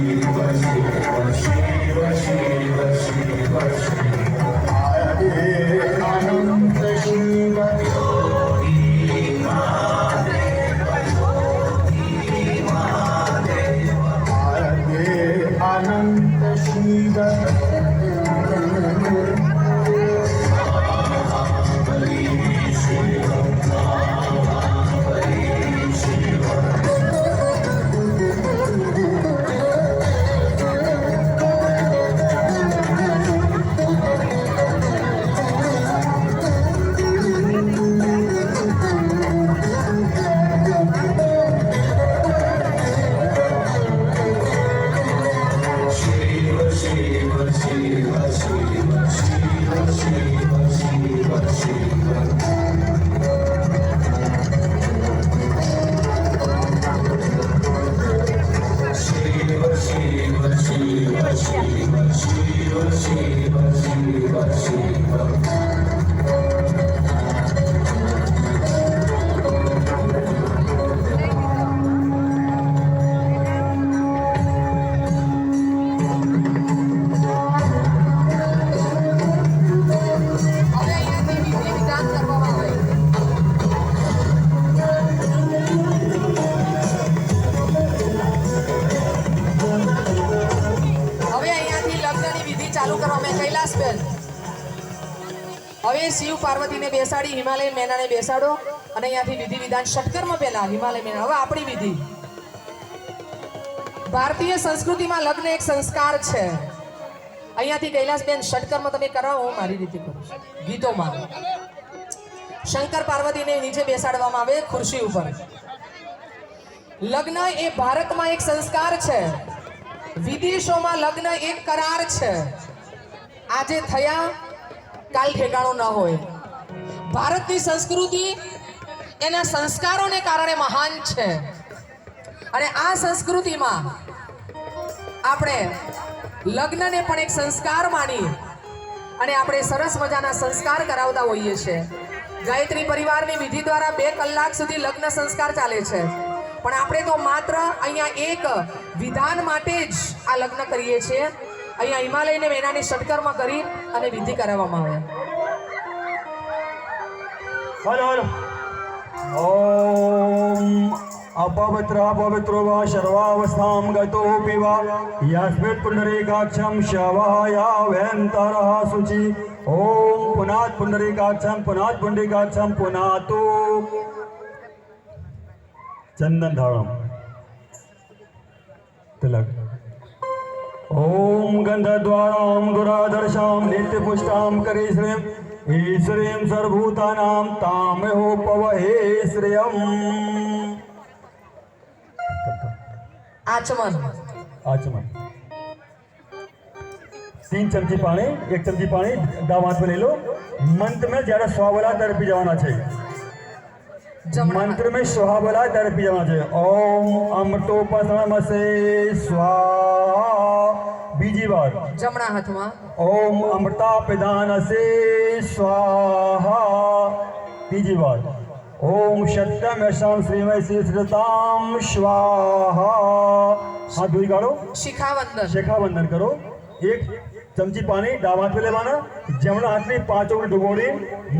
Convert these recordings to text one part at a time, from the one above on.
bless you, bless you, bless you, bless you, bless you. કૈલાસબેન હવે શિવ પાર્વતીને બેસાડી હિમાલય મેનાને બેસાડો અને અહીંયાથી વિધિ વિધાન ષટકર્મ પહેલા હિમાલય મેના હવે આપણી વિધિ ભારતીય સંસ્કૃતિમાં લગ્ન એક સંસ્કાર છે અહીંયાથી કૈલાસબેન ષટકર્મ તમે કરાવો હું મારી રીતે કરું ગીતોમાં શંકર પાર્વતીને નીચે બેસાડવામાં આવે ખુરશી ઉપર લગ્ન એ ભારતમાં એક સંસ્કાર છે વિદેશોમાં લગ્ન એક કરાર છે આજે થયા કાલ ઠેકાણો ન હોય ભારતની સંસ્કૃતિ એના સંસ્કારોને કારણે મહાન છે અને આ સંસ્કૃતિમાં આપણે લગ્નને પણ એક સંસ્કાર માની અને આપણે સરસ મજાના સંસ્કાર કરાવતા હોઈએ છીએ ગાયત્રી પરિવારની વિધિ દ્વારા બે કલાક સુધી લગ્ન સંસ્કાર ચાલે છે પણ આપણે તો માત્ર અહીંયા એક વિધાન માટે જ આ લગ્ન કરીએ છીએ અહીંયા હિમાલયને મેનાની ષટકર્મ કરી અને વિધિ કરાવવામાં આવે હલો હલો ઓમ अपवित्र अपवित्रो वा सर्वावस्थां गतोऽपि वा यस्मिन् पुनरेकाक्षं शवाया वयन्तरः शुचि ॐ पुनात् पुनरेकाक्षं पुनात् पुण्डरीकाक्षं पुनातु चन्दन धारणं तिलक ॐ गन्धद्वारां दुराधर्षां नित्यपुष्टां करीश्रीं ईश्रीं सर्वभूतानां तामहोपवहे श्रियम् आचमन आचमन तीन चमची पाणी एक चमची पाणी डाव हाथ में ले लो मंत्र में जरा स्वावला तरफ भी जाना चाहिए मंत्र में स्वाहा बोला है तरफ जमा जाए ओम अमटो पसम मसे स्वाहा बीजी बार जमना हथवा ओम अमृता पिदान से स्वाहा बीजी बार ओम सत्यम यशम श्री मय श्री श्रीताम स्वाहा हाथ दुई गाड़ो शिखा वंदन शिखा वंदन करो एक चमची पानी डावा पे ले जमना हाथ में पांचों में डुबोड़ी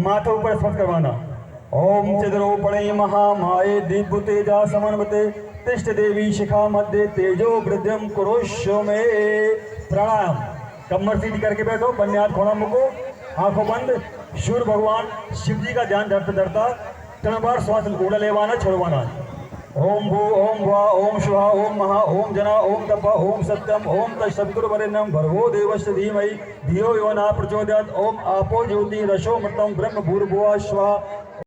माथा ऊपर स्पर्श करवाना ॐ चिद्रोपणे महामाये दिग्भुतेजा समन्वते तिष्ठदेवी शिखा मध्य तेजो वृद्धम कुरुष्यो में प्रणाम कमर सीधी करके बैठो बन्ने हाथ खोड़ा मुको आंखों बंद सूर्य भगवान शिव जी का ध्यान धरते धरता ત્રણ બાર શ્વાસ ઉડા લેવાના છોડવાના ઓમ ભૂ ઓમ ભા ઓમ શુહા ઓમ મહા ઓમ જના ઓમ તપા ઓમ સત્યમ ઓમ તય સદગુરુ વરેણ્યમ ભર્ગો દેવસ્ય ધીમહિ ધિયો યો ના પ્રચોદયાત ઓમ આપો જ્યોતિ રસો મૃતમ બ્રહ્મ ભૂર્ભુવા સ્વાહા